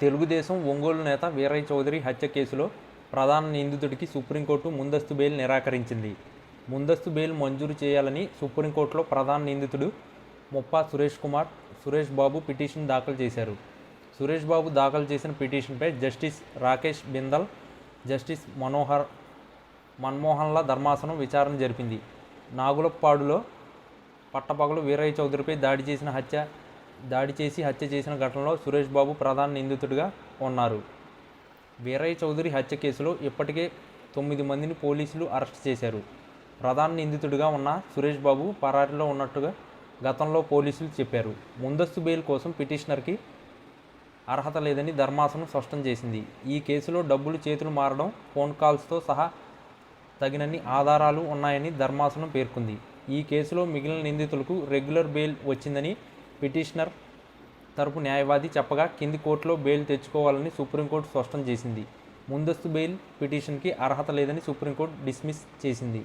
తెలుగుదేశం ఒంగోలు నేత వీరయ్య చౌదరి హత్య కేసులో ప్రధాన నిందితుడికి సుప్రీంకోర్టు ముందస్తు బెయిల్ నిరాకరించింది. ముందస్తు బెయిల్ మంజూరు చేయాలని సుప్రీంకోర్టులో ప్రధాన నిందితుడు ముప్పా సురేష్ కుమార్ సురేష్ బాబు పిటిషన్ దాఖలు చేశారు. సురేష్ బాబు దాఖలు చేసిన పిటిషన్పై జస్టిస్ రాకేష్ బిందల్ జస్టిస్ మనోహర్ మన్మోహన్ల ధర్మాసనం విచారణ జరిపింది. నాగులపాడులో పట్టపగలు వీరయ్య చౌదరిపై దాడి చేసిన హత్య దాడి చేసి హత్య చేసిన ఘటనలో సురేష్ బాబు ప్రధాన నిందితుడిగా ఉన్నారు. వీరయ్య చౌదరి హత్య కేసులో ఇప్పటికే తొమ్మిది మందిని పోలీసులు అరెస్ట్ చేశారు. ప్రధాన నిందితుడిగా ఉన్న సురేష్ బాబు పరారీలో ఉన్నట్టుగా గతంలో పోలీసులు చెప్పారు. ముందస్తు బెయిల్ కోసం పిటిషనర్కి అర్హత లేదని ధర్మాసనం స్పష్టం చేసింది. ఈ కేసులో డబ్బులు చేతులు మారడం ఫోన్ కాల్స్తో సహా తగినన్ని ఆధారాలు ఉన్నాయని ధర్మాసనం పేర్కొంది. ఈ కేసులో మిగిలిన నిందితులకు రెగ్యులర్ బెయిల్ వచ్చిందని పిటిషనర్ తరపు న్యాయవాది చెప్పగా కింది కోర్టులో బెయిల్ తెచ్చుకోవాలని సుప్రీంకోర్టు స్పష్టం చేసింది. ముందస్తు బెయిల్ పిటిషన్కి అర్హత లేదని సుప్రీంకోర్టు డిస్మిస్ చేసింది.